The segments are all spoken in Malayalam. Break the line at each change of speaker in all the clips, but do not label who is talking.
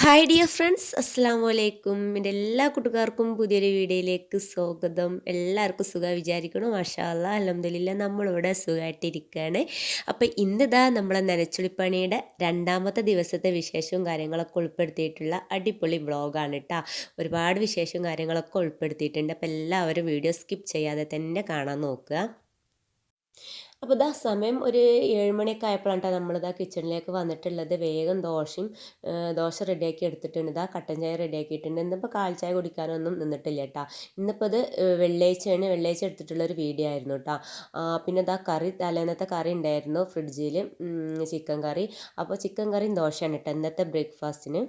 ഹായ് ഡിയർ ഫ്രണ്ട്സ് അസ്സാം വലൈക്കും എന്റെ എല്ലാ കൂട്ടുകാർക്കും പുതിയൊരു വീഡിയോയിലേക്ക് സ്വാഗതം. എല്ലാവർക്കും സുഖം വിചാരിക്കണം മാഷാല്ല അലഹമില്ല നമ്മളിവിടെ സുഖമായിട്ടിരിക്കുകയാണ്. അപ്പോൾ ഇന്നിതാ നമ്മളെ നനച്ചുളിപ്പണിയുടെ രണ്ടാമത്തെ ദിവസത്തെ വിശേഷവും കാര്യങ്ങളൊക്കെ ഉൾപ്പെടുത്തിയിട്ടുള്ള അടിപൊളി ബ്ലോഗാണ് കേട്ടോ. ഒരുപാട് വിശേഷവും കാര്യങ്ങളൊക്കെ ഉൾപ്പെടുത്തിയിട്ടുണ്ട്. അപ്പോൾ എല്ലാവരും വീഡിയോ സ്കിപ്പ് ചെയ്യാതെ തന്നെ കാണാൻ നോക്കുക. അപ്പോൾ ഇതാ സമയം ഒരു ഏഴുമണിയൊക്കെ ആയപ്പോഴാണ് നമ്മളിതാ കിച്ചണിലേക്ക് വന്നിട്ടുള്ളത്. വേഗം ദോശയും ദോശ റെഡിയാക്കി എടുത്തിട്ടുണ്ട്. ഇതാ കട്ടൻ ചായ റെഡിയാക്കിയിട്ടുണ്ട്. ഇന്നിപ്പോൾ കാൽ ചായ കുടിക്കാനൊന്നും നിന്നിട്ടില്ല കേട്ടോ ഇന്നിപ്പോൾ ഇത് വെള്ളിയാഴ്ചയാണ് വെള്ളിയാഴ്ച എടുത്തിട്ടുള്ള ഒരു വീഡിയോ ആയിരുന്നു കേട്ടോ പിന്നെ ഇതാ കറി തലേന്നത്തെ കറി ഉണ്ടായിരുന്നു ഫ്രിഡ്ജിൽ ചിക്കൻ കറി. അപ്പോൾ ചിക്കൻ കറിയും ദോശയാണ് കേട്ടോ ഇന്നത്തെ ബ്രേക്ക്ഫാസ്റ്റിന്.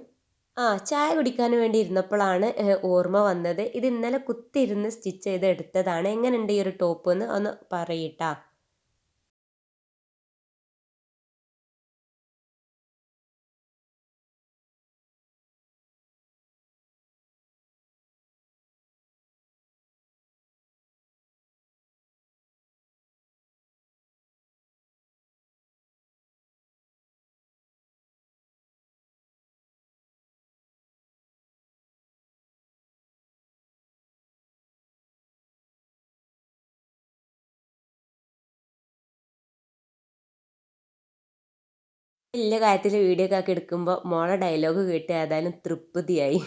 ആ ചായ കുടിക്കാൻ വേണ്ടി ഇരുന്നപ്പോഴാണ് ഓർമ്മ വന്നത്. ഇത് ഇന്നലെ കുത്തിയിരുന്ന് സ്റ്റിച്ച് ചെയ്ത് എടുത്തതാണ്. എങ്ങനെയുണ്ട് ഈ ഒരു ടോപ്പ് എന്ന് ഒന്ന് പറയട്ടാ വലിയ കാര്യത്തിൽ വീഡിയോ ഒക്കെ എടുക്കുമ്പോൾ മോളെ ഡയലോഗ് കേട്ട് ഏതായാലും തൃപ്തിയായി.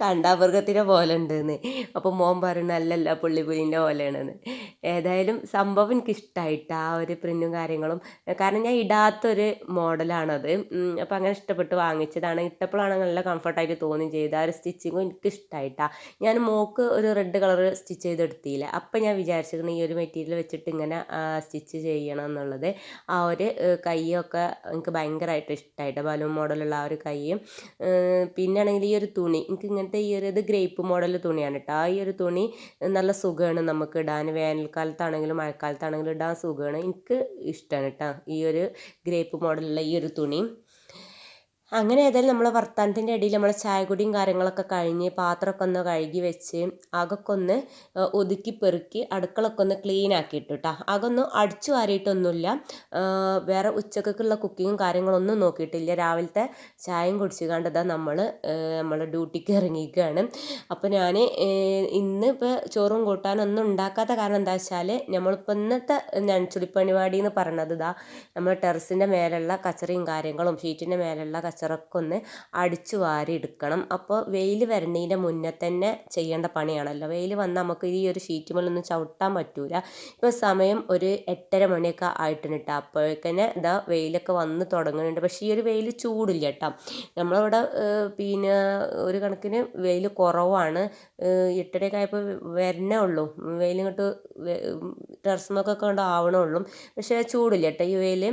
കണ്ടാമൃഗത്തിനെ പോലെ ഉണ്ടെന്ന് അപ്പോൾ മോൻ പറയുന്നത് അല്ലല്ല പുള്ളിപ്പുലിന്റെ പോലെയാണെന്ന്. ഏതായാലും സംഭവം എനിക്ക് ഇഷ്ടമായിട്ട് ആ ഒരു പ്രിന്റും കാര്യങ്ങളും കാരണം ഞാൻ ഇടാത്തൊരു മോഡലാണത്. അപ്പോൾ അങ്ങനെ ഇഷ്ടപ്പെട്ട് വാങ്ങിച്ചതാണ്. ഇട്ടപ്പോഴാണ് നല്ല കംഫർട്ടായിട്ട് തോന്നി ചെയ്ത് ആ ഒരു സ്റ്റിച്ചിങ്ങും എനിക്ക് ഇഷ്ടമായിട്ടാണ് ഞാൻ മോക്ക് ഒരു റെഡ് കളർ സ്റ്റിച്ച് ചെയ്തെടുത്തില്ല. അപ്പം ഞാൻ വിചാരിച്ചിരുന്നു ഈ ഒരു മെറ്റീരിയൽ വെച്ചിട്ട് ഇങ്ങനെ സ്റ്റിച്ച് ചെയ്യണം എന്നുള്ളത്. ആ ഒരു കൈയൊക്കെ എനിക്ക് ഭയങ്കരമായിട്ട് ഇഷ്ടമായിട്ട് ബലൂൺ മോഡലുള്ള ആ ഒരു കൈയും പിന്നാണെങ്കിൽ ഈ ഒരു തുണി. എനിക്ക് ഇങ്ങനത്തെ ഈ ഒരു ഇത് ഗ്രേപ്പ് മോഡൽ തുണിയാണ് കേട്ടോ ആ ഈ ഒരു തുണി നല്ല സുഖമാണ് നമുക്ക് ഇടാൻ. വേനൽക്കാലത്താണെങ്കിലും മഴക്കാലത്താണെങ്കിലും ഇടാൻ സുഖമാണ്. എനിക്ക് ഇഷ്ടമാണ് കേട്ടോ ഈ ഒരു ഗ്രേപ്പ് മോഡലുള്ള ഈ ഒരു തുണി. അങ്ങനെ ഏതായാലും നമ്മളെ വർത്തമാനത്തിന്റെ ഇടയിൽ നമ്മളെ ചായകുടിയും കാര്യങ്ങളൊക്കെ കഴിഞ്ഞ് പാത്രമൊക്കെ ഒന്ന് കഴുകി വെച്ച് അകൊക്കെ ഒന്ന് ഒതുക്കി പെറുക്കി അടുക്കളൊക്കെ ഒന്ന് ക്ലീൻ ആക്കിയിട്ട് കേട്ടോ അകൊന്നും അടിച്ചു വാരിയിട്ടൊന്നുമില്ല. വേറെ ഉച്ചക്കുള്ള കുക്കിങ്ങും കാര്യങ്ങളൊന്നും നോക്കിയിട്ടില്ല. രാവിലത്തെ ചായയും കുടിച്ചു കണ്ടതാ നമ്മൾ നമ്മൾ ഡ്യൂട്ടിക്ക് ഇറങ്ങിയിരിക്കുകയാണ്. അപ്പോൾ ഞാൻ ഇന്ന് ഇപ്പോൾ ചോറും കൂട്ടാനൊന്നും ഉണ്ടാക്കാത്ത കാരണം എന്താ വെച്ചാൽ നമ്മളിപ്പോൾ ഇന്നത്തെ നനച്ചുളിപ്പണിവാടി എന്ന് പറഞ്ഞത് ഇതാ നമ്മൾ ടെറസിന്റെ മേലുള്ള കച്ചറിയും കാര്യങ്ങളും ഷീറ്റിന്റെ മേലുള്ള കച്ചറ കച്ചറൊക്കെ ഒന്ന് അടിച്ചു വാരി എടുക്കണം. അപ്പോൾ വെയിൽ വരണതിന്റെ മുന്നേ തന്നെ ചെയ്യേണ്ട പണിയാണല്ലോ. വെയിൽ വന്നാൽ നമുക്ക് ഈ ഒരു ഷീറ്റ് മേലൊന്നും ചവിട്ടാൻ പറ്റൂല. ഇപ്പോൾ സമയം ഒരു എട്ടര മണിയൊക്കെ ആയിട്ടുണ്ട് കേട്ടോ അപ്പോഴേക്കന്നെ ഇതാ വെയിലൊക്കെ വന്ന് തുടങ്ങുന്നുണ്ട്. പക്ഷേ ഈ ഒരു വെയിൽ ചൂടില്ല കേട്ടോ നമ്മളിവിടെ പിന്നെ ഒരു കണക്കിന് വെയിൽ കുറവാണ്. എട്ടരയൊക്കെ ആയപ്പോൾ വരണേ ഉള്ളൂ. വെയിലിങ്ങോട്ട് ടെറസ്മൊക്കെ കൊണ്ട് ആവണേ ഉള്ളൂ. പക്ഷേ ചൂടില്ല കേട്ടോ ഈ വെയിൽ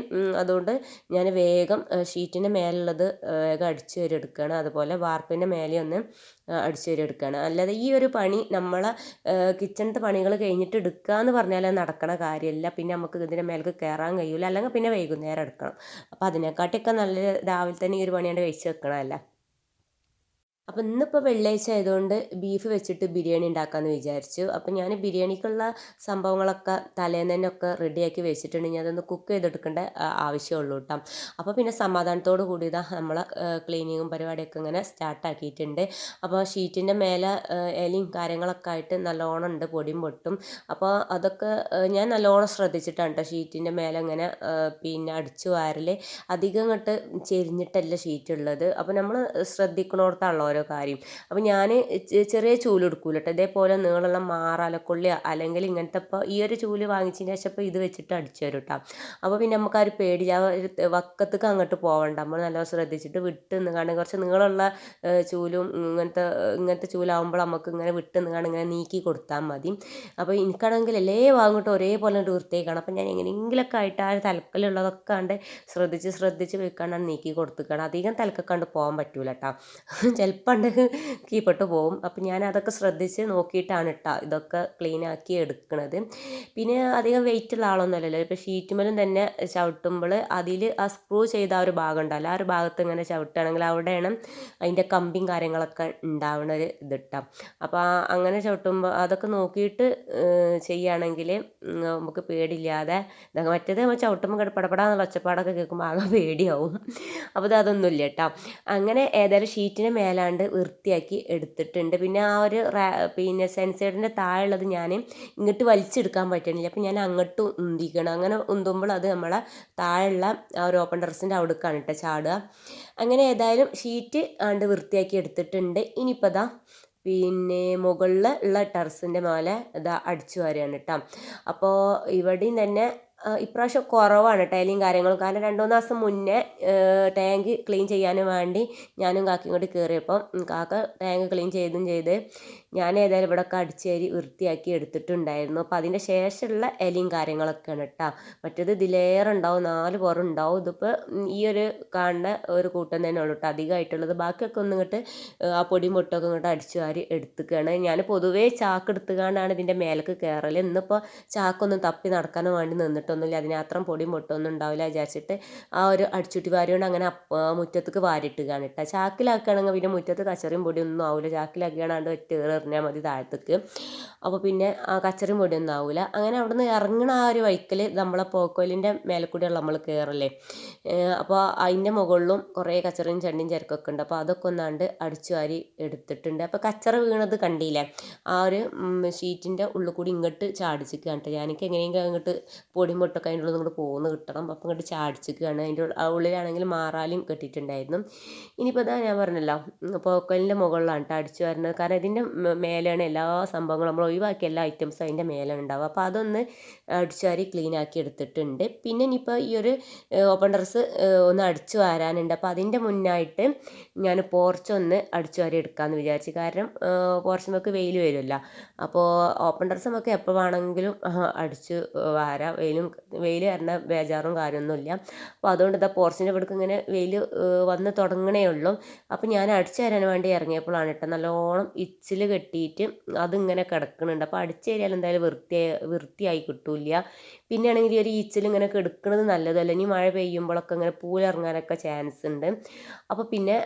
അതുകൊണ്ട് ഞാൻ വേഗം ഷീറ്റിന്റെ മേലുള്ളത് വേഗം അടിച്ചു വാരി എടുക്കുകയാണ് അതുപോലെ വാർപ്പിന്റെ മേലെ ഒന്ന് അടിച്ചു വാരി എടുക്കുകയാണ് അല്ലാതെ ഈ ഒരു പണി നമ്മളെ കിച്ചണത്തെ പണികൾ കഴിഞ്ഞിട്ട് എടുക്കുക എന്ന് പറഞ്ഞാൽ നടക്കണ കാര്യമല്ല. പിന്നെ നമുക്ക് ഇതിന്റെ മേലേക്ക് കയറാൻ കഴിയില്ല അല്ലെങ്കിൽ പിന്നെ വൈകുന്നേരം എടുക്കണം. അപ്പോൾ അതിനെക്കാട്ടിയൊക്കെ നല്ല രാവിലെ തന്നെ ഈ ഒരു പണിയാണ്ട് കഴിച്ച് വെക്കണമല്ലോ അപ്പോൾ ഇന്നിപ്പോൾ വെള്ളിയാഴ്ച ആയതുകൊണ്ട് ബീഫ് വെച്ചിട്ട് ബിരിയാണി ഉണ്ടാക്കാമെന്ന് വിചാരിച്ചു. അപ്പോൾ ഞാൻ ബിരിയാണിക്കുള്ള സംഭവങ്ങളൊക്കെ തലേന്ന് തന്നെ ഒക്കെ റെഡിയാക്കി വെച്ചിട്ടുണ്ടെങ്കിൽ അതൊന്ന് കുക്ക് ചെയ്തെടുക്കേണ്ട ആവശ്യമുള്ളൂ കേട്ടോ അപ്പോൾ പിന്നെ സമാധാനത്തോട് കൂടി നമ്മൾ ക്ലീനിങ്ങും പരിപാടിയൊക്കെ ഇങ്ങനെ സ്റ്റാർട്ടാക്കിയിട്ടുണ്ട് അപ്പോൾ ഷീറ്റിന്റെ മേലെ ഇലയും കാര്യങ്ങളൊക്കെ ആയിട്ട് നല്ലോണം ഉണ്ട് പൊടിയും പൊട്ടും. അപ്പോൾ അതൊക്കെ ഞാൻ നല്ലോണം ശ്രദ്ധിച്ചിട്ടാണ് കേട്ടോ ഷീറ്റിന്റെ മേലെ ഇങ്ങനെ പിന്നെ അടിച്ചു വാരൽ അധികം ഇങ്ങോട്ട് ചെരിഞ്ഞിട്ടല്ല ഷീറ്റ് ഉള്ളത്. അപ്പോൾ നമ്മൾ ശ്രദ്ധിക്കണോടത്താണല്ലോ ഓരോ കാര്യം. അപ്പോൾ ഞാൻ ചെറിയ ചൂൽ എടുക്കൂല കേട്ടോ ഇതേപോലെ നീളമുള്ള മാറാലക്കൊള്ളി അല്ലെങ്കിൽ ഇങ്ങനത്തെ ഇപ്പോൾ ഈ ഒരു ചൂൽ വാങ്ങിച്ചതിന് ശേഷം ഇപ്പോൾ ഇത് വെച്ചിട്ട് അടിച്ചു തരും കേട്ടോ അപ്പോൾ പിന്നെ നമുക്ക് ആ ഒരു പേടി ആ ഒരു വക്കത്തേക്ക് അങ്ങോട്ട് പോകണ്ട നമ്മൾ നല്ല ശ്രദ്ധിച്ചിട്ട് വിട്ട് നിൽക്കാണ്ട് കുറച്ച് നീളമുള്ള ചൂലും ഇങ്ങനത്തെ ഇങ്ങനത്തെ ചൂലാവുമ്പോൾ നമുക്ക് ഇങ്ങനെ വിട്ട് നിൽക്കാണ്ട് ഇങ്ങനെ നീക്കി കൊടുത്താൽ മതി. അപ്പോൾ എനിക്കാണെങ്കിൽ എല്ലാ വാങ്ങിട്ട് ഒരേപോലെ വൃത്തിയാക്കണം. അപ്പോൾ ഞാൻ എങ്ങനെയെങ്കിലൊക്കെ ആയിട്ട് ആ ഒരു തലക്കലുള്ളതൊക്കെ കണ്ട് ശ്രദ്ധിച്ച് ശ്രദ്ധിച്ച് വെക്കാണ്ടാണ് നീക്കി കൊടുത്തിക്കണം. അധികം തലക്കൊക്കെ കണ്ട് പോകാൻ പറ്റൂല കേട്ടോ ചിലപ്പോൾ സ്ലിപ്പണ്ട് കീപ്പെട്ട് പോകും അപ്പം ഞാൻ അതൊക്കെ ശ്രദ്ധിച്ച് നോക്കിയിട്ടാണ് ഇട്ടാ ഇതൊക്കെ ക്ലീൻ ആക്കി എടുക്കുന്നത് പിന്നെ അധികം വെയിറ്റ് ഉള്ള ആളൊന്നുമല്ലല്ലോ ഇപ്പോൾ ഷീറ്റുമലും തന്നെ ചവിട്ടുമ്പോൾ അതിൽ ആ സ്ക്രൂ ചെയ്ത ആ ഒരു ഭാഗം ഉണ്ടല്ലോ. ആ ഒരു ഭാഗത്ത് ഇങ്ങനെ ചവിട്ടുകയാണെങ്കിൽ അവിടെയാണ് അതിന്റെ കമ്പിയും കാര്യങ്ങളൊക്കെ ഉണ്ടാവുന്ന ഒരു ഇതിട്ടാം അപ്പോൾ അങ്ങനെ ചവിട്ടുമ്പോൾ അതൊക്കെ നോക്കിയിട്ട് ചെയ്യുകയാണെങ്കിൽ നമുക്ക് പേടിയില്ലാതെ ഇതൊക്കെ മറ്റേത് നമ്മൾ ചവിട്ടുമ്പോൾ പടപടാന്നുള്ള ഒച്ചപ്പാടൊക്കെ കേൾക്കുമ്പോൾ ആകെ പേടിയാവും. അപ്പോൾ അതൊന്നുമില്ല കേട്ടോ അങ്ങനെ ഏതായാലും ഷീറ്റിന് മേലാണ്ട് വൃത്തിയാക്കി എടുത്തിട്ടുണ്ട്. പിന്നെ ആ ഒരു പിന്നെ സെൻസേഡിന്റെ താഴെയുള്ളത് ഞാൻ ഇങ്ങോട്ട് വലിച്ചെടുക്കാൻ പറ്റണില്ല അപ്പോൾ ഞാൻ അങ്ങോട്ട് ഉന്തിക്കണം അങ്ങനെ ഉന്തുമ്പോൾ അത് നമ്മളെ താഴെയുള്ള ആ ഒരു ഓപ്പൺ ടെറസിന്റെ അവിടേക്കാണ് കേട്ടോ ചാടുക. അങ്ങനെ ഏതായാലും ഷീറ്റ് ആണ്ട് വൃത്തിയാക്കി എടുത്തിട്ടുണ്ട്. ഇനിയിപ്പോൾ അതാ പിന്നെ മുകളിൽ ഉള്ള ടെറസിന്റെ മേലെ ഇതാ അടിച്ചു വാരുകയാണ് കേട്ടോ. അപ്പോൾ ഇവിടെയും തന്നെ ഇപ്രാവശ്യം കുറവാണ് ടൈലിങ് കാര്യങ്ങളും. കാരണം രണ്ട് മൂന്ന് ദിവസം മുന്നേ ടാങ്ക് ക്ലീൻ ചെയ്യാനും വേണ്ടി ഞാനും കാക്കയും കൂടി കയറിയപ്പം കാക്ക ടാങ്ക് ക്ലീൻ ചെയ്തും ചെയ്ത് ഞാൻ ഏതായാലും ഇവിടെ ഒക്കെ അടിച്ചേരി വൃത്തിയാക്കി എടുത്തിട്ടുണ്ടായിരുന്നു. അപ്പം അതിന്റെ ശേഷമുള്ള ഇലയും കാര്യങ്ങളൊക്കെയാണ് കേട്ടോ മറ്റേത് ഇതിലേറെ ഉണ്ടാവും നാല് പുറം ഉണ്ടാവും. ഇതിപ്പോൾ ഈ ഒരു കാണുന്ന ഒരു കൂട്ടം തന്നെ ഉള്ളൂ കേട്ടോ അധികമായിട്ടുള്ളത്. ബാക്കിയൊക്കെ ഒന്ന് ഇങ്ങോട്ട് ആ പൊടി മുട്ടൊക്കെ ഇങ്ങോട്ട് അടിച്ചു വാരി എടുത്തുകയാണ് ഞാൻ പൊതുവേ ചാക്ക് എടുത്തുകൊണ്ടാണ് ഇതിന്റെ മേലേക്ക് കയറൽ ഇന്നിപ്പോൾ ചാക്കൊന്നും തപ്പി നടക്കാനും വേണ്ടി നിന്നിട്ടൊന്നുമില്ല. അതിനത്രം പൊടി മുട്ടൊന്നും ഉണ്ടാവില്ല വിചാരിച്ചിട്ട് ആ ഒരു അടിച്ചുട്ടി വാരി കൊണ്ട് അങ്ങനെ മുറ്റത്തേക്ക് വാരിട്ടുകയാണ് കേട്ടോ ചാക്കിലാക്കുകയാണെങ്കിൽ പിന്നെ മുറ്റത്ത് കച്ചറിയും പൊടിയൊന്നും ആവില്ല ചാക്കിലാക്കിയാണ്ട് ഒറ്റ എറിഞ്ഞാൽ മതി താഴത്തേക്ക്. അപ്പോൾ പിന്നെ ആ കച്ചറി പൊടിയൊന്നും ആവില്ല അങ്ങനെ അവിടെ നിന്ന് ഇറങ്ങണ ആ ഒരു വൈക്കൽ നമ്മളെ പോക്കോലിന്റെ മേലെ കൂടെയുള്ള നമ്മൾ കയറല്ലേ അപ്പോൾ അതിന്റെ മുകളിലും കുറേ കച്ചറയും ചണ്ടിയും ചരക്കൊക്കെ ഉണ്ട്. അപ്പോൾ അതൊക്കെ ഒന്നാണ്ട് അടിച്ചു വാരി എടുത്തിട്ടുണ്ട്. അപ്പോൾ കച്ചറ വീണത് കണ്ടില്ലേ? ആ ഒരു ഷീറ്റിന്റെ ഉള്ളിൽ കൂടി ഇങ്ങോട്ട് ചാടിച്ചിക്കുകയാണ് കേട്ടോ. ഞാനെനിക്ക് എങ്ങനെയെങ്കിലും അങ്ങോട്ട് പൊടി മുട്ടൊക്കെ അതിന്റെ ഉള്ളിൽ നിങ്ങൾ പോകുന്ന കിട്ടണം. അപ്പോൾ ഇങ്ങോട്ട് ചാടിച്ചിക്കുകയാണ് അതിന്റെ ഉള്ളിലാണെങ്കിൽ മാറാലും കെട്ടിയിട്ടുണ്ടായിരുന്നു. ഇനിയിപ്പോൾ ഇതാ ഞാൻ പറഞ്ഞല്ലോ പോക്കലിന്റെ മുകളിലാണ് കേട്ടോ അടിച്ചു വരുന്നത്. കാരണം ഇതിന്റെ മേലെയാണ് എല്ലാ സംഭവങ്ങളും. നമ്മൾ ഒഴിവാക്കിയ എല്ലാ ഐറ്റംസും അതിന്റെ മേലാണ് ഉണ്ടാവുക. അപ്പോൾ അതൊന്ന് അടിച്ചുവാരി ക്ലീൻ ആക്കി എടുത്തിട്ടുണ്ട്. പിന്നെ ഇനിയിപ്പോൾ ഈ ഒരു ഓപ്പൺ ഡ്രസ്സ് ഒന്ന് അടിച്ചു വാരാനുണ്ട്. അപ്പോൾ അതിന്റെ മുന്നായിട്ട് ഞാൻ പോർച്ച് ഒന്ന് അടിച്ചു വാരി എടുക്കാമെന്ന് വിചാരിച്ചു. കാരണം പോർച്ച് നമുക്ക് വെയിൽ വരുമല്ലോ. അപ്പോൾ ഓപ്പൺ ഡ്രസ്സ് നമുക്ക് എപ്പോൾ വേണമെങ്കിലും അടിച്ചു വാരാം. വെയിലും വെയിൽ വരണ ബേജാറും കാര്യമൊന്നുമില്ല. അപ്പോൾ അതുകൊണ്ട് ഇതാ പോർച്ചിന്റെ ഇവിടേക്ക് ഇങ്ങനെ വെയിൽ വന്ന് തുടങ്ങണേ ഉള്ളൂ. അപ്പോൾ ഞാൻ അടിച്ചു തരാൻ വേണ്ടി ഇറങ്ങിയപ്പോഴാണ് കേട്ടോ നല്ലോണം ഇച്ചിൽ കെട്ടിയിട്ട് അതിങ്ങനെ കിടക്കുന്നുണ്ട് അപ്പോൾ അടിച്ചു തരിയാൽ എന്തായാലും വൃത്തിയായി വൃത്തിയായി കിട്ടില്ല. പിന്നെയാണെങ്കിൽ ഒരു ഈച്ചിൽ ഇങ്ങനെ കെടുക്കുന്നത് നല്ലതല്ല? ഇനി മഴ പെയ്യുമ്പോഴൊക്കെ ഇങ്ങനെ പൂലിറങ്ങാനൊക്കെ ചാൻസ് ഉണ്ട്. അപ്പോൾ പിന്നെ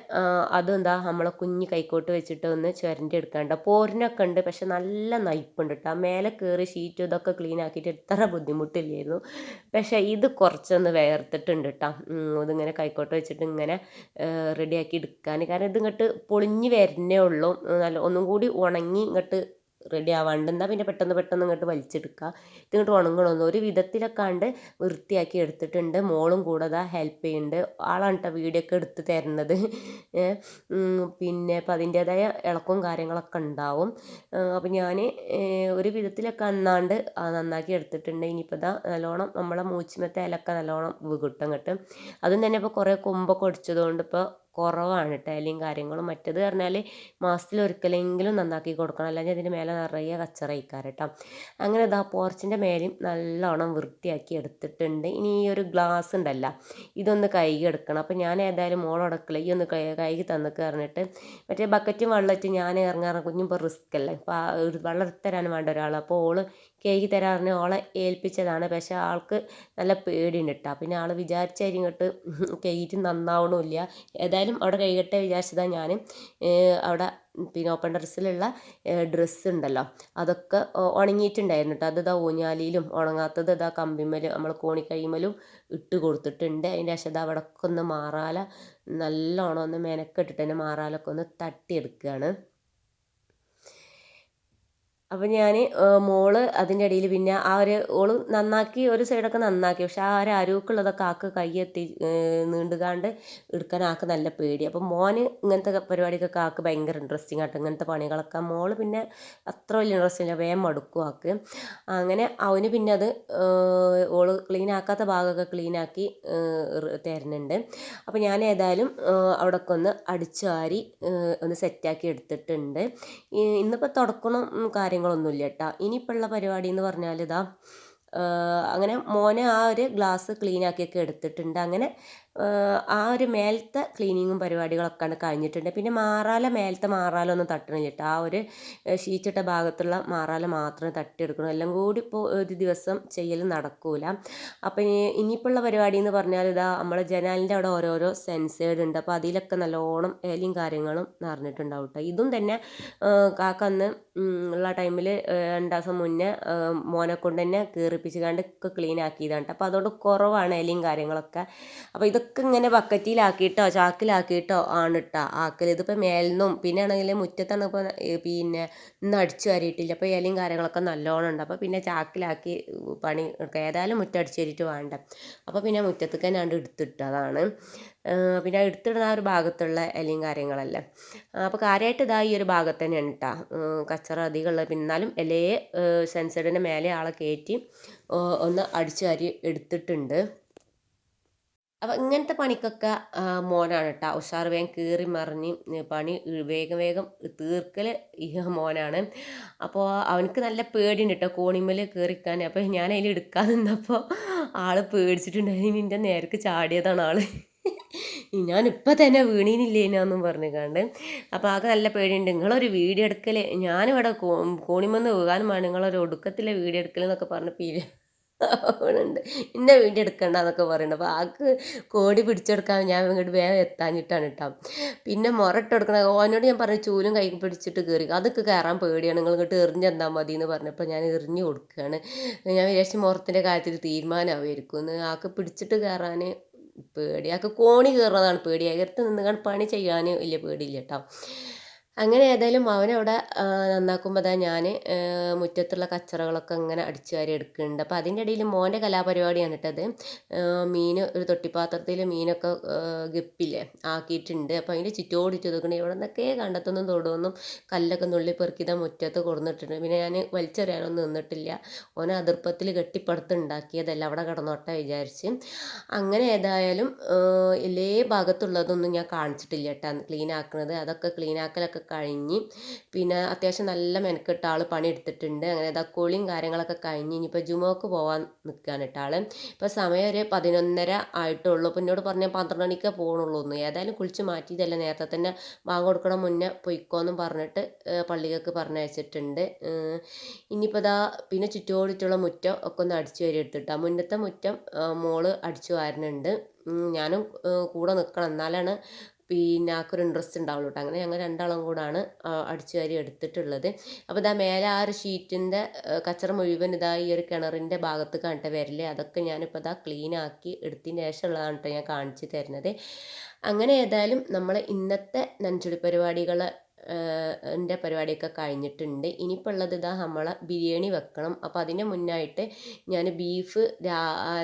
അതെന്താ? നമ്മളെ കുഞ്ഞ് കൈക്കോട്ട് വെച്ചിട്ട് ഒന്ന് ചുരണ്ടി എടുക്കാണ്ട്. പോരിനൊക്കെ ഉണ്ട് പക്ഷെ നല്ല നയിപ്പുണ്ട് കേട്ടോ മേലെ കയറി ഷീറ്റ് ഇതൊക്കെ ക്ലീൻ ആക്കിയിട്ട് എത്ര ബുദ്ധിമുട്ടില്ലായിരുന്നു. പക്ഷേ ഇത് കുറച്ചൊന്ന് വേർത്തിട്ടുണ്ട് കേട്ടോ ഇതിങ്ങനെ കൈക്കോട്ട് വെച്ചിട്ട് ഇങ്ങനെ റെഡിയാക്കി എടുക്കാൻ. കാരണം ഇത് ഇങ്ങോട്ട് പൊളിഞ്ഞ് വരുന്നേ ഉള്ളൂ. നല്ല ഒന്നും കൂടി ഉണങ്ങി ഇങ്ങോട്ട് റെഡി ആവാണ്ട് എന്നാൽ പിന്നെ പെട്ടെന്ന് പെട്ടെന്ന് ഇങ്ങോട്ട് വലിച്ചെടുക്കുക ഇതിങ്ങോട്ട് ഉണങ്ങണമെന്ന് ഒരു വിധത്തിലൊക്കെ ആണ്ട് വൃത്തിയാക്കി എടുത്തിട്ടുണ്ട്. മോളും കൂടെ അതാ ഹെൽപ്പ് ചെയ്യുന്നുണ്ട് ആളാണ് കേട്ടോ വീഡിയോ ഒക്കെ എടുത്ത് തരുന്നത്. പിന്നെ അപ്പം അതിന്റേതായ ഇളക്കവും കാര്യങ്ങളൊക്കെ ഉണ്ടാവും അപ്പം ഞാൻ ഒരു വിധത്തിലൊക്കെ അന്നാണ്ട് നന്നാക്കി എടുത്തിട്ടുണ്ട്. ഇനിയിപ്പോൾ ഇതാ നല്ലോണം നമ്മളെ മൂച്ചിമത്തെ ഇലക്ക നല്ലോണം വികിട്ടും കിട്ടും അതും തന്നെ ഇപ്പോൾ കുറേ കൊമ്പൊക്കെ ഒടിച്ചതുകൊണ്ട് ഇപ്പോൾ കുറവാണ് ടൈലിങ് കാര്യങ്ങളും മറ്റേത് പറഞ്ഞാൽ മാസത്തിൽ ഒരിക്കലെങ്കിലും നന്നാക്കി കൊടുക്കണം. അല്ലെങ്കിൽ അതിന്റെ മേലെ നിറയെ കച്ചറയിക്കാറ് കേട്ടോ അങ്ങനെ ഇതാ പോർച്ചിന്റെ മേലെയും നല്ലോണം വൃത്തിയാക്കി എടുത്തിട്ടുണ്ട്. ഇനി ഈ ഒരു ഗ്ലാസ് ഉണ്ടല്ല ഇതൊന്ന് കൈകി എടുക്കണം. അപ്പോൾ ഞാൻ ഏതായാലും മോളടക്കില്ല ഈ ഒന്ന് കൈകി തന്നിക്ക് പറഞ്ഞിട്ട് മറ്റേ ബക്കറ്റും വെള്ളറ്റ് ഞാൻ ഇറങ്ങാറ്. കുഞ്ഞിപ്പോൾ റിസ്ക് അല്ലേ. അപ്പോൾ വെള്ളം തരാൻ വേണ്ട ഒരാൾ അപ്പോൾ ഓൾ കേക്ക് തരാറിന് ഓളെ ഏൽപ്പിച്ചതാണ്. പക്ഷേ ആൾക്ക് നല്ല പേടിയുണ്ട് കേട്ടോ പിന്നെ ആൾ വിചാരിച്ചായിരിക്കും ഇങ്ങോട്ട് കേക്ക് നന്നാവണമില്ല ഏതായാലും അവിടെ കഴിയട്ടെ വിചാരിച്ചതാണ് ഞാൻ അവിടെ പിന്നെ ഓപ്പൺ ടെറസിലുള്ള ഡ്രസ്സ് ഉണ്ടല്ലോ. അതൊക്കെ ഉണങ്ങിയിട്ടുണ്ടായിരുന്നു കേട്ടോ അത് ഇതാ ഊഞ്ഞാലിയിലും ഉണങ്ങാത്തത് ഇതാ കമ്പിമ്മലും നമ്മൾ കോണിക്കഴിമലും ഇട്ട് കൊടുത്തിട്ടുണ്ട്. അതിന്റെ ശേഷം അവിടെ ഒന്ന് മാറാല. നല്ലോണം ഒന്ന് മെനക്കെട്ടിട്ട് തന്നെ മാറാലൊക്കെ ഒന്ന് തട്ടിയെടുക്കുകയാണ് അപ്പോൾ ഞാൻ മോൾ അതിന്റെ ഇടയിൽ പിന്നെ ആ ഒരു ഓൾ നന്നാക്കി ഒരു സൈഡൊക്കെ നന്നാക്കി. പക്ഷെ ആ ഒരു അരുക്കുള്ളതൊക്കെ ആക്ക് കയ്യെത്തി നീണ്ടുകാണ്ട് എടുക്കാൻ ആക്ക് നല്ല പേടി. അപ്പോൾ മോന് ഇങ്ങനത്തെ പരിപാടിക്കൊക്കെ ആക്ക് ഭയങ്കര ഇൻട്രസ്റ്റിംഗ് ആട്ടോ. ഇങ്ങനത്തെ പണികളൊക്കെ. മോൾ പിന്നെ അത്ര വലിയ ഇൻട്രസ്റ്റ് ഇല്ല. വേഗം മടുക്കും ആക്ക്. അങ്ങനെ അവന് പിന്നെ അത് ഓൾ ക്ലീൻ ആക്കാത്ത ഭാഗമൊക്കെ ക്ലീൻ ആക്കി തരുന്നുണ്ട്. അപ്പോൾ ഞാൻ ഏതായാലും അവിടെയൊക്കെ ഒന്ന് അടിച്ചു വാരി ഒന്ന് സെറ്റാക്കി എടുത്തിട്ടുണ്ട്. ഇന്നിപ്പോൾ തുടക്കണം കാര്യങ്ങൾ കാര്യങ്ങളൊന്നുമില്ല കേട്ടോ ഇനിയിപ്പോൾ പരിപാടി എന്ന് പറഞ്ഞാൽ ഇതാ അങ്ങനെ മോനെ ആ ഒരു ഗ്ലാസ് ക്ലീൻ ആക്കിയൊക്കെ എടുത്തിട്ടുണ്ട്. അങ്ങനെ ആ ഒരു മേലത്തെ ക്ലീനിങ്ങും പരിപാടികളൊക്കെയാണ് കഴിഞ്ഞിട്ടുണ്ട്. പിന്നെ മാറാല മേലത്തെ മാറാല ഒന്നും തട്ടണില്ല കേട്ടോ. ആ ഒരു ഷീറ്റിട്ട ഭാഗത്തുള്ള മാറാല മാത്രമേ തട്ടിയെടുക്കണം. എല്ലാം കൂടി ഇപ്പോൾ ഒരു ദിവസം ചെയ്യൽ നടക്കൂല. അപ്പം ഇനിയിപ്പോൾ പരിപാടി എന്ന് പറഞ്ഞാൽ ഇതാ നമ്മളെ ജനാലിന്റെ അവിടെ ഓരോരോ സെൻസേഡ് ഉണ്ട്. അപ്പോൾ അതിലൊക്കെ നല്ലോണം ഏലിയും കാര്യങ്ങളും നിറഞ്ഞിട്ടുണ്ടാവും കേട്ടോ. ഇതും തന്നെ കാക്കന്ന് ഉള്ള ടൈമിൽ രണ്ടു ദിവസം മുന്നേ മോനെ കൊണ്ട് തന്നെ കീറിപ്പിച്ച് കണ്ട് ഒക്കെ ക്ലീൻ ആക്കിയതാണ് അപ്പോൾ അതുകൊണ്ട് കുറവാണ് ഏലിയും കാര്യങ്ങളൊക്കെ. അപ്പോൾ ഇതൊക്കെ ഇങ്ങനെ ബക്കറ്റിലാക്കിയിട്ടോ ചാക്കിലാക്കിയിട്ടോ ആണ് ഇട്ടാ ആക്കൽ ഇതിപ്പോൾ മേലിന്നും പിന്നെ ആണെങ്കിൽ മുറ്റത്താണ് ഇപ്പോൾ പിന്നെ ഇന്ന് അടിച്ചു വാരിയിട്ടില്ല. അപ്പോൾ ഇലയും കാര്യങ്ങളൊക്കെ നല്ലോണം ഉണ്ട്. അപ്പോൾ പിന്നെ ചാക്കിലാക്കി പണി ഏതായാലും മുറ്റം അടിച്ചു കയറിയിട്ട് വേണ്ട. അപ്പോൾ പിന്നെ മുറ്റത്തേക്ക് തന്നെ എടുത്തിട്ടതാണ് പിന്നെ എടുത്തിടുന്ന ആ ഒരു ഭാഗത്തുള്ള ഇലയും കാര്യങ്ങളല്ലേ. അപ്പോൾ കാര്യമായിട്ട് ഇതാ ഈ ഒരു ഭാഗത്ത് തന്നെ ഉണ്ടാ കച്ചറ അധികമുള്ള പിന്നെ എന്നാലും ഇലയെ സെൻസറിന്റെ മേലെ ആളെ കയറ്റി ഒന്ന് അടിച്ചു വാരി എടുത്തിട്ടുണ്ട്. അപ്പോൾ ഇങ്ങനത്തെ പണിക്കൊക്കെ മോനാണ് കേട്ടോ ഉഷാർ വേഗം കീറി മറിഞ്ഞ് പണി വേഗം വേഗം തീർക്കൽ മോനാണ്. അപ്പോൾ അവനക്ക് നല്ല പേടിയുണ്ട് കേട്ടോ കോണിമേൽ കയറിക്കാൻ അപ്പോൾ ഞാൻ അതിൽ എടുക്കാൻ നിന്നപ്പോൾ ആൾ പേടിച്ചിട്ടുണ്ടായിരുന്നു നിന്റെ നേരക്ക് ചാടിയതാണ് ആൾ ഞാനിപ്പോൾ തന്നെ വീണീനില്ലേനാന്നും പറഞ്ഞു കണ്ട് അപ്പോൾ ആകെ നല്ല പേടിയുണ്ട്. നിങ്ങളൊരു വീഡിയോ എടുക്കൽ ഞാനിവിടെ കോണിമെന്ന് വീകാനുമാണ് നിങ്ങളൊരു ഒടുക്കത്തിലെ വീഡിയോ എടുക്കൽ എന്നൊക്കെ പറഞ്ഞ് പീര് ഉണ്ട് ഇന്ന വീണ്ടും എടുക്കണ്ട എന്നൊക്കെ പറയുന്നുണ്ട് അപ്പോൾ ആൾക്ക് കോടി പിടിച്ചെടുക്കാൻ ഞാൻ ഇങ്ങോട്ട് വേഗം എത്താഞ്ഞിട്ടാണ് കേട്ടോ പിന്നെ മുറട്ട് കൊടുക്കണ ഓനോട് ഞാൻ പറഞ്ഞു ചൂലും കൈ പിടിച്ചിട്ട് കയറി അതൊക്കെ കയറാൻ പേടിയാണ്. നിങ്ങൾ ഇങ്ങോട്ട് എറിഞ്ഞ് തന്നാൽ മതി എന്ന് പറഞ്ഞപ്പോൾ ഞാൻ എറിഞ്ഞു കൊടുക്കുകയാണ്. ഞാൻ വിചാരിച്ച മുറത്തിന്റെ കാര്യത്തിൽ തീരുമാനമായിരിക്കും ആൾക്ക് പിടിച്ചിട്ട് കയറാൻ പേടി. ആൾക്ക് കോണി കയറുന്നതാണ് പേടി. അകത്ത് നിന്ന് പണി ചെയ്യാൻ വലിയ പേടിയില്ല കേട്ടോ അങ്ങനെ ഏതായാലും അവനവിടെ നന്നാക്കുമ്പോൾ അതാ ഞാൻ മുറ്റത്തുള്ള കച്ചറകളൊക്കെ ഇങ്ങനെ അടിച്ചു വാരി എടുക്കുന്നുണ്ട്. അപ്പോൾ അതിന്റെ ഇടയിൽ മോന്റെ കലാപരിപാടിയാണ് കേട്ടത് മീൻ ഒരു തൊട്ടിപ്പാത്രത്തിൽ മീനൊക്കെ ഗപ്പില്ലേ ആക്കിയിട്ടുണ്ട്. അപ്പോൾ അതിന്റെ ചുറ്റോടിച്ച് നോക്കണേ ഇവിടെ നിന്നൊക്കെ കണ്ടെത്തൊന്നും തൊടുവൊന്നും കല്ലൊക്കെ നുള്ളി പെറുക്കിതാ മുറ്റത്ത് കൊടുന്നിട്ടുണ്ട്. പിന്നെ ഞാൻ വലിച്ചെറിയാനൊന്നും നിന്നിട്ടില്ല. ഓന അതിർപ്പത്തിൽ കെട്ടിപ്പടുത്ത് ഉണ്ടാക്കിയതല്ല അവിടെ കിടന്നോട്ടെ വിചാരിച്ച്. അങ്ങനെ ഏതായാലും എല്ലാ ഭാഗത്തുള്ളതൊന്നും ഞാൻ കാണിച്ചിട്ടില്ല കേട്ടോ ക്ലീൻ ആക്കുന്നത് അതൊക്കെ ക്ലീൻ ആക്കലൊക്കെ കഴിഞ്ഞ്. പിന്നെ അത്യാവശ്യം നല്ല മെനക്കെട്ട ആൾ പണിയെടുത്തിട്ടുണ്ട്. അങ്ങനെ ഇതാ കുളിയും കാര്യങ്ങളൊക്കെ കഴിഞ്ഞ് ഇനിയിപ്പോൾ ജുമോക്ക് പോകാൻ നിൽക്കുകയാണ് കേട്ടോ ആൾ ഇപ്പോൾ സമയം ഒരു പതിനൊന്നര ആയിട്ടുള്ളൂ. അപ്പോൾ എന്നോട് പറഞ്ഞാൽ പന്ത്രണ്ട് മണിക്കേ പോകണുള്ളൂ എന്ന്. ഏതായാലും കുളിച്ച് മാറ്റിയതല്ല നേരത്തെ തന്നെ വാങ്ങ കൊടുക്കണം മുന്നേ പൊയ്ക്കോന്നും പറഞ്ഞിട്ട് പള്ളികൾക്ക് പറഞ്ഞയച്ചിട്ടുണ്ട്. ഇനിയിപ്പോൾ ഇതാ പിന്നെ ചുറ്റോടിട്ടുള്ള മുറ്റം ഒക്കെ ഒന്ന് അടിച്ചു വരി എടുത്തിട്ടാ. മുന്നത്തെ മുറ്റം മോൾ അടിച്ചു വാരുന്നുണ്ട്. ഞാനും കൂടെ നിൽക്കണം എന്നാലാണ് പിന്നെ ആക്കൊരു ഇൻട്രസ്റ്റ് ഉണ്ടാവുള്ളൂ കേട്ടോ അങ്ങനെ ഞങ്ങൾ രണ്ടാളും കൂടാണ് അടിച്ചു വാരി എടുത്തിട്ടുള്ളത്. അപ്പോൾ ഇതാ മേലെ ആ ഒരു ഷീറ്റിന്റെ കച്ചറ മുഴുവൻ ഇതാ ഈ ഒരു കിണറിന്റെ ഭാഗത്ത് കണ്ടിട്ട് വരില്ലേ അതൊക്കെ ഞാനിപ്പോൾ ഇതാ ക്ലീൻ ആക്കി എടുത്തതിന് ശേഷമുള്ളതാണ് കേട്ടോ ഞാൻ കാണിച്ചു തരുന്നത്. അങ്ങനെ ഏതായാലും നമ്മൾ ഇന്നത്തെ നഞ്ചുടി പരിപാടികൾ എന്റെ പരിപാടിയൊക്കെ കഴിഞ്ഞിട്ടുണ്ട്. ഇനിയിപ്പോൾ ഉള്ളത് ഇതാ നമ്മൾ ബിരിയാണി വെക്കണം. അപ്പോൾ അതിന് മുന്നായിട്ട് ഞാൻ ബീഫ്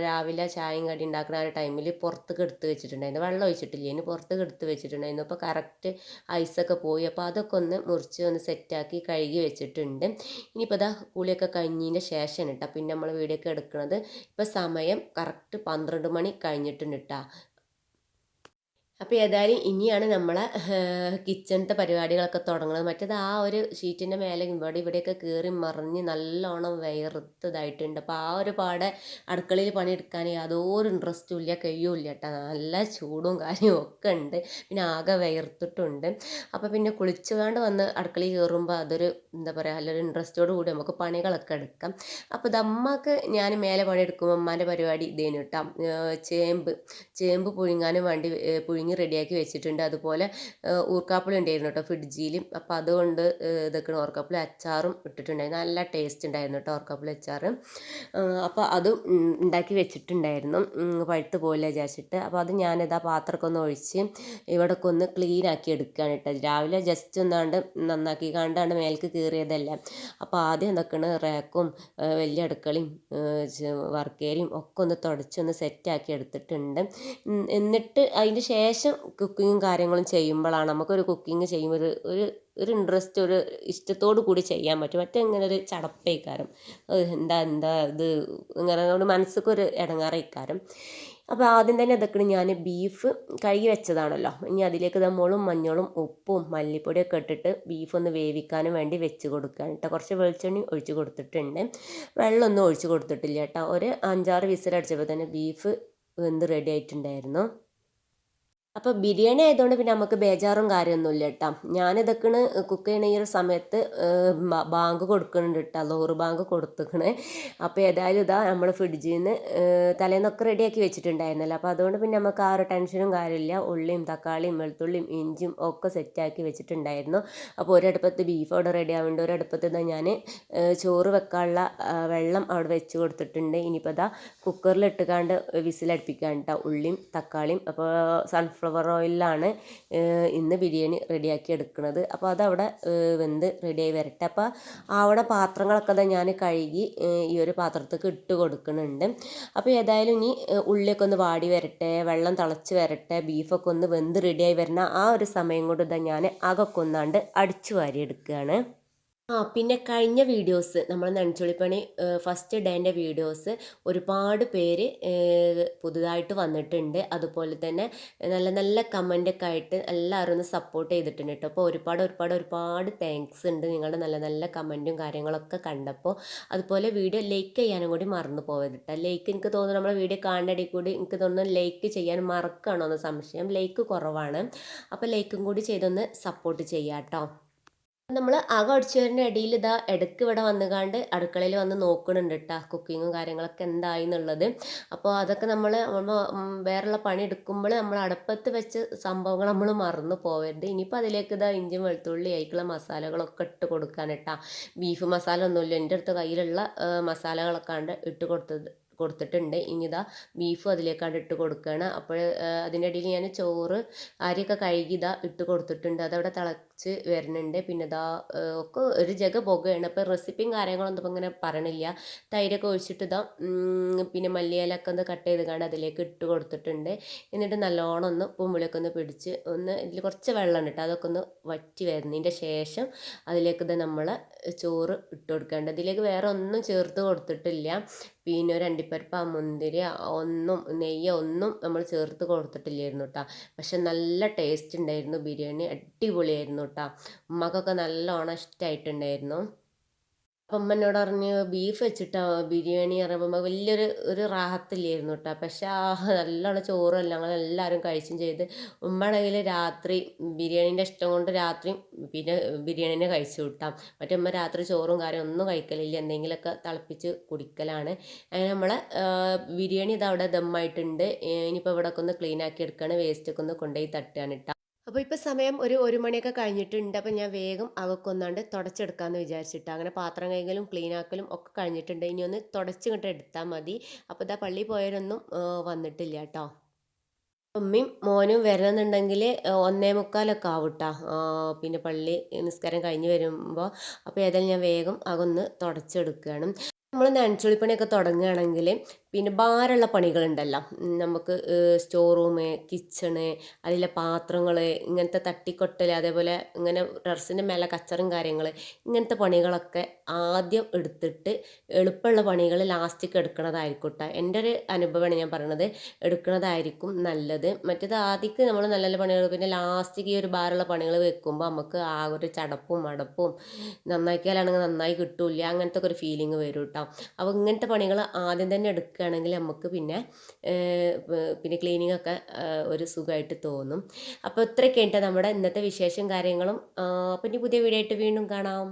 രാവിലെ ചായയും കടി ഉണ്ടാക്കുന്ന ആ ഒരു ടൈമിൽ പുറത്തേക്ക് എടുത്ത് വെച്ചിട്ടുണ്ടായിരുന്നു. വെള്ളം ഒഴിച്ചിട്ടില്ല? ഇനി പുറത്തേക്ക് എടുത്ത് വെച്ചിട്ടുണ്ടായിരുന്നു. അപ്പോൾ കറക്റ്റ് ഐസൊക്കെ പോയി. അപ്പോൾ അതൊക്കെ ഒന്ന് മുറിച്ച് ഒന്ന് സെറ്റാക്കി കഴുകി വെച്ചിട്ടുണ്ട്. ഇനിയിപ്പോൾ ഇതാ കുളിയൊക്കെ കഴിഞ്ഞതിന്റെ ശേഷം കേട്ടോ പിന്നെ നമ്മൾ വീഡിയോ ഒക്കെ എടുക്കുന്നത് ഇപ്പോൾ സമയം കറക്റ്റ് പന്ത്രണ്ട് മണി കഴിഞ്ഞിട്ടുണ്ട് കേട്ടോ അപ്പോൾ ഏതായാലും ഇനിയാണ് നമ്മളെ കിച്ചണത്തെ പരിപാടികളൊക്കെ തുടങ്ങുന്നത്. മറ്റേത് ആ ഒരു ഷീറ്റിന്റെ മേലെ ഇവിടെ ഇവിടെയൊക്കെ കയറി മറിഞ്ഞ് നല്ലോണം വയറുത്തതായിട്ടുണ്ട്. അപ്പോൾ ആ ഒരു പാടെ അടുക്കളയിൽ പണിയെടുക്കാൻ യാതൊരു ഇൻട്രസ്റ്റും ഇല്ല കഴിയും ഇല്ല കേട്ടോ. നല്ല ചൂടും കാര്യവും ഒക്കെ ഉണ്ട്. പിന്നെ ആകെ വയർത്തിട്ടുണ്ട്. അപ്പോൾ പിന്നെ കുളിച്ചുകൊണ്ട് വന്ന് അടുക്കളയിൽ കയറുമ്പോൾ അതൊരു എന്താ പറയുക നല്ലൊരു ഇൻട്രസ്റ്റോട് കൂടി നമുക്ക് പണികളൊക്കെ എടുക്കാം. അപ്പോൾ ദമ്മക്ക് ഞാൻ മേലെ പണിയെടുക്കുമ്പോൾ അമ്മാന്റെ പരിപാടി ഇതേനു കേട്ടോ. ചേമ്പ് ചേമ്പ് പുഴുങ്ങാനും വേണ്ടി പുഴുങ്ങി പുഴുങ്ങി റെഡിയാക്കി വെച്ചിട്ടുണ്ട്. അതുപോലെ ഊർക്കാപ്പിളി ഉണ്ടായിരുന്നു കേട്ടോ ഫ്രിഡ്ജിൽ അപ്പോൾ അതുകൊണ്ട് ഇതൊക്കെ ഓർക്കാപ്പിളി അച്ചാറും ഇട്ടിട്ടുണ്ടായിരുന്നു. നല്ല ടേസ്റ്റ് ഉണ്ടായിരുന്നു കേട്ടോ ഓർക്കാപ്പിളി അച്ചാർ അപ്പോൾ അത് ഉണ്ടാക്കി വെച്ചിട്ടുണ്ടായിരുന്നു. പഴുത്ത് പോലെ വിചാരിച്ചിട്ട്. അപ്പോൾ അത് ഞാനിതാ പാത്രമൊക്കെ ഒന്ന് ഒഴിച്ച് ഇവിടെ ഒന്ന് ക്ലീൻ ആക്കി എടുക്കുകയാണ് കേട്ടോ. രാവിലെ ജസ്റ്റ് ഒന്നാണ്ട് നന്നാക്കി കണ്ടാണ്ട് മേൽക്ക് കീറിയതല്ല. അപ്പോൾ ആദ്യം എന്തൊക്കെയാണ് റാക്കും വലിയ അടുക്കളയും വർക്കേരിയും ഒക്കെ ഒന്ന് തുടച്ചൊന്ന് സെറ്റാക്കി എടുത്തിട്ടുണ്ട്. എന്നിട്ട് അതിന് ശേഷം ശേഷം കുക്കിങ്ങും കാര്യങ്ങളും ചെയ്യുമ്പോഴാണ് നമുക്കൊരു കുക്കിംഗ് ചെയ്യുമ്പോൾ ഒരു ഒരു ഒരു ഇൻട്രസ്റ്റ് ഒരു ഇഷ്ടത്തോടു കൂടി ചെയ്യാൻ പറ്റും. മറ്റേ ഇങ്ങനെ ഒരു ചടപ്പേക്കാരം എന്താ എന്താ ഇത് ഇങ്ങനെ ഒരു മനസ്സിക്കൊരു ഇടങ്ങാറേക്കാരം. അപ്പോൾ ആദ്യം തന്നെ ഇതൊക്കെ ഞാൻ ബീഫ് കഴുകി വെച്ചതാണല്ലോ. ഇനി അതിലേക്ക് മുളും മഞ്ഞളും ഉപ്പും മല്ലിപ്പൊടിയൊക്കെ ഇട്ടിട്ട് ബീഫ് ഒന്ന് വേവിക്കാനും വേണ്ടി വെച്ച് കൊടുക്കാൻ കേട്ടോ. കുറച്ച് വെളിച്ചെണ്ണി ഒഴിച്ച് കൊടുത്തിട്ടുണ്ട്. വെള്ളമൊന്നും ഒഴിച്ച് കൊടുത്തിട്ടില്ല കേട്ടോ. ഒരു അഞ്ചാറ് വിസിലടിച്ചപ്പോൾ തന്നെ ബീഫ് വെന്ത് റെഡി ആയിട്ടുണ്ടായിരുന്നു. അപ്പോൾ ബിരിയാണി ആയതുകൊണ്ട് പിന്നെ നമുക്ക് ബേജാറും കാര്യമൊന്നുമില്ല കേട്ടോ. ഞാനിതൊക്കെയാണ് കുക്ക് ചെയ്യണ ഈ ഒരു സമയത്ത് ബാങ്ക് കൊടുക്കുന്നുണ്ട് കേട്ടോ. ലോറ് ബാങ്ക് കൊടുത്തേക്കണ്. അപ്പോൾ ഏതായാലും ഇതാ നമ്മൾ ഫ്രിഡ്ജിൽ നിന്ന് തലേന്നൊക്കെ റെഡിയാക്കി വെച്ചിട്ടുണ്ടായിരുന്നല്ലോ. അപ്പോൾ അതുകൊണ്ട് പിന്നെ നമുക്ക് ആ ഒരു ടെൻഷനും കാര്യമില്ല. ഉള്ളിയും തക്കാളിയും വെളുത്തുള്ളിയും ഇഞ്ചും ഒക്കെ സെറ്റാക്കി വെച്ചിട്ടുണ്ടായിരുന്നു. അപ്പോൾ ഒരടുപ്പത്ത് ബീഫ് അവിടെ റെഡി ആവുന്നുണ്ട്. ഒരടുപ്പത്ത് ഇതാ ഞാൻ ചോറ് വെക്കാനുള്ള വെള്ളം അവിടെ വെച്ച് കൊടുത്തിട്ടുണ്ട്. ഇനിയിപ്പോൾ ഇതാ കുക്കറിൽ ഇട്ടുകാണ്ട് വിസിലടുപ്പിക്കാൻ കേട്ടോ. ഉള്ളിയും തക്കാളിയും. അപ്പോൾ സൺഫ്ലവർ ഓയിലാണ് ഇന്ന് ബിരിയാണി റെഡിയാക്കി എടുക്കുന്നത്. അപ്പോൾ അതവിടെ വെന്ത് റെഡിയായി വരട്ടെ. അപ്പോൾ അവിടെ പാത്രങ്ങളൊക്കെ തന്നെ ഞാൻ കഴുകി ഈ ഒരു പാത്രത്തേക്ക് ഇട്ട് കൊടുക്കുന്നുണ്ട്. അപ്പോൾ ഏതായാലും ഇനി ഉള്ളിയൊക്കെ ഒന്ന് വാടി വരട്ടെ വെള്ളം തിളച്ച് വരട്ടെ ബീഫൊക്കെ ഒന്ന് വെന്ത് റെഡിയായി വരണ ആ ഒരു സമയം കൊണ്ട് ഇതാ ഞാൻ അകൊക്കെ ഒന്നാണ്ട് അടിച്ചു വാരി എടുക്കുകയാണ് ആ പിന്നെ കഴിഞ്ഞ വീഡിയോസ് നമ്മൾ നെഞ്ചുളിപ്പണി ഫസ്റ്റ് ഡേന്റെ വീഡിയോസ് ഒരുപാട് പേര് പുതുതായിട്ട് വന്നിട്ടുണ്ട്. അതുപോലെ തന്നെ നല്ല നല്ല കമന്റൊക്കെ ആയിട്ട് എല്ലാവരും ഒന്ന് സപ്പോർട്ട് ചെയ്തിട്ടുണ്ട് കേട്ടോ അപ്പോൾ ഒരുപാട് ഒരുപാട് ഒരുപാട് താങ്ക്സ് ഉണ്ട് നിങ്ങളുടെ നല്ല നല്ല കമന്റും കാര്യങ്ങളൊക്കെ കണ്ടപ്പോൾ. അതുപോലെ വീഡിയോ ലൈക്ക് ചെയ്യാനും കൂടി മറന്നു പോകരുത് കേട്ടോ ലൈക്ക് എനിക്ക് തോന്നുന്നു നമ്മുടെ വീഡിയോ കാണേണ്ടി കൂടി എനിക്ക് തോന്നുന്നു ലൈക്ക് ചെയ്യാൻ മറക്കുകയാണോ എന്ന് സംശയം. ലൈക്ക് കുറവാണ്. അപ്പോൾ ലൈക്കും കൂടി ചെയ്തൊന്ന് സപ്പോർട്ട് ചെയ്യാം കേട്ടോ നമ്മൾ അകം അടിച്ചവരുടെ ഇടയിൽ ഇതാ ഇടയ്ക്ക് ഇവിടെ വന്നുകാണ്ട് അടുക്കളയിൽ വന്ന് നോക്കുന്നുണ്ട് കേട്ടോ കുക്കിങ്ങും കാര്യങ്ങളൊക്കെ എന്തായി എന്നുള്ളത് അപ്പോൾ അതൊക്കെ നമ്മൾ വേറെയുള്ള പണി എടുക്കുമ്പോൾ നമ്മൾ അടുപ്പത്ത് വെച്ച് സംഭവങ്ങൾ നമ്മൾ മറന്നു പോകരുത് ഇനിയിപ്പോൾ അതിലേക്ക് ഇതാ ഇഞ്ചി വെളുത്തുള്ളി ആയിട്ടുള്ള മസാലകളൊക്കെ ഇട്ട് കൊടുക്കാൻ കേട്ടോ ബീഫ് മസാല ഒന്നുമില്ല എന്റെ അടുത്ത് കയ്യിലുള്ള മസാലകളൊക്കെ ഇട്ട് കൊടുത്തത് കൊടുത്തിട്ടുണ്ട്. ഇനി ഇതാ ബീഫും അതിലേക്കാണ് ഇട്ട് കൊടുക്കുകയാണ് അപ്പോൾ അതിന്റെ ഇടയിൽ ഞാൻ ചോറ് അരിയൊക്കെ കഴുകി ഇതാ ഇട്ട് കൊടുത്തിട്ടുണ്ട്. അതവിടെ തിളച്ച് വരുന്നുണ്ട്. പിന്നെ ഇതാ ഒക്കെ ഒരു ജഗ പുകയാണ്. അപ്പോൾ റെസിപ്പിയും കാര്യങ്ങളൊന്നും ഇപ്പം ഇങ്ങനെ പറയണില്ല. തൈരൊക്കെ ഒഴിച്ചിട്ട് ഇതാ പിന്നെ മല്ലിയിലൊക്കെ ഒന്ന് കട്ട് ചെയ്ത് കാണാൻ അതിലേക്ക് ഇട്ട് കൊടുത്തിട്ടുണ്ട്. എന്നിട്ട് നല്ലോണം ഒന്ന് ഉപ്പും ഒന്ന് പിടിച്ച് ഒന്ന് ഇതിൽ കുറച്ച് വെള്ളം ഇട്ട് അതൊക്കെ ഒന്ന് വറ്റി വരുന്നതിന്റെ ശേഷം അതിലേക്ക് ഇത് നമ്മൾ ചോറ് ഇട്ട് കൊടുക്കേണ്ടത് ഇതിലേക്ക് വേറെ ഒന്നും ചേർത്ത് കൊടുത്തിട്ടില്ല. പിന്നെ ഒരു അണ്ടിപ്പരിപ്പ് മുന്തിരി ഒന്നും നെയ്യ് ഒന്നും നമ്മൾ ചേർത്ത് കൊടുത്തിട്ടില്ലായിരുന്നു കേട്ടോ പക്ഷെ നല്ല ടേസ്റ്റ് ഉണ്ടായിരുന്നു. ബിരിയാണി അടിപൊളിയായിരുന്നു കേട്ടോ ഉമ്മക്കൊക്കെ നല്ലോണം ഇഷ്ടമായിട്ടുണ്ടായിരുന്നു അപ്പം അമ്മ പറഞ്ഞു ബീഫ് വെച്ചിട്ടാ? ബിരിയാണി? പറയുമ്പോൾ വലിയൊരു ഒരു റാഹത്തില്ലായിരുന്നു കേട്ടോ പക്ഷെ ആ നല്ലോണം ചോറും ഞങ്ങൾ എല്ലാവരും കഴിച്ചും ചെയ്ത് ഉമ്മയാണെങ്കിൽ രാത്രി ബിരിയാണീന്റെ ഇഷ്ടം കൊണ്ട് രാത്രി പിന്നെ ബിരിയാണീനെ കഴിച്ചു വിട്ടാം. മറ്റേ ഉമ്മ രാത്രി ചോറും കാര്യം ഒന്നും കഴിക്കലില്ല. എന്തെങ്കിലുമൊക്കെ തിളപ്പിച്ച് കുടിക്കലാണ്. അങ്ങനെ നമ്മളെ ബിരിയാണി ഇത് അവിടെ ദമ്മായിട്ടുണ്ട്. ഇനിയിപ്പോൾ ഇവിടെ ഒക്കെ ഒന്ന് ക്ലീൻ ആക്കി എടുക്കുകയാണ് വേസ്റ്റൊക്കെ ഒന്ന് കൊണ്ടുപോയി തട്ടുകയാണ് ഇട്ടാം അപ്പോൾ ഇപ്പോൾ സമയം ഒരു ഒരു മണിയൊക്കെ കഴിഞ്ഞിട്ടുണ്ട്. അപ്പോൾ ഞാൻ വേഗം അകക്കൊന്നാണ്ട് തുടച്ചെടുക്കാമെന്ന് വിചാരിച്ചിട്ട്. അങ്ങനെ പാത്രം കൈകലും ക്ലീൻ ആക്കലും ഒക്കെ കഴിഞ്ഞിട്ടുണ്ട്. ഇനി ഒന്ന് തുടച്ചിങ്ങോട്ട് എടുത്താൽ മതി. അപ്പോൾ ഇതാ പള്ളി പോയവരൊന്നും വന്നിട്ടില്ല കേട്ടോ. ഉമ്മയും മോനും വരണമെന്നുണ്ടെങ്കിൽ ഒന്നേ മുക്കാലൊക്കെ ആവട്ടോ. പിന്നെ പള്ളി നിസ്കാരം കഴിഞ്ഞ് വരുമ്പോൾ അപ്പോൾ ഏതായാലും ഞാൻ വേഗം അകൊന്ന് തുടച്ചെടുക്കുകയാണ്. നമ്മൾ നനച്ചുള്ളിപ്പണിയൊക്കെ തുടങ്ങുകയാണെങ്കിൽ പിന്നെ ഭാരമുള്ള പണികളുണ്ടല്ലോ. നമുക്ക് സ്റ്റോർ റൂമ് കിച്ചണ് അതിലെ പാത്രങ്ങൾ ഇങ്ങനത്തെ തട്ടിക്കൊട്ടൽ അതേപോലെ ഇങ്ങനെ ടെറസിന്റെ മേലെ കച്ചറും കാര്യങ്ങൾ ഇങ്ങനത്തെ പണികളൊക്കെ ആദ്യം എടുത്തിട്ട് എളുപ്പമുള്ള പണികൾ ലാസ്റ്റിക്ക് എടുക്കണതായിരിക്കും കേട്ടോ എന്റെ ഒരു അനുഭവമാണ് ഞാൻ പറയണത്. എടുക്കണതായിരിക്കും നല്ലത്. മറ്റേത് ആദ്യക്ക് നമ്മൾ നല്ല നല്ല പണികൾ പിന്നെ ലാസ്റ്റിക്ക് ഈ ഒരു ഭാരമുള്ള പണികൾ വെക്കുമ്പോൾ നമുക്ക് ആ ഒരു ചടപ്പും അടപ്പും നന്നാക്കിയാലാണെങ്കിൽ നന്നായി കിട്ടൂല അങ്ങനത്തെ ഒരു ഫീലിംഗ് വരും കേട്ടോ അപ്പോൾ ഇങ്ങനത്തെ പണികൾ ആദ്യം തന്നെ എടുക്കുക എടുക്കുകയാണെങ്കിൽ നമുക്ക് പിന്നെ പിന്നെ ക്ലീനിങ് ഒക്കെ ഒരു സുഖമായിട്ട് തോന്നും. അപ്പോൾ ഇത്രയൊക്കെ ഉണ്ട് നമ്മുടെ ഇന്നത്തെ വിശേഷം കാര്യങ്ങളും അപ്പോൾ ഇനി പുതിയ വീഡിയോ ആയിട്ട് വീണ്ടും കാണാം.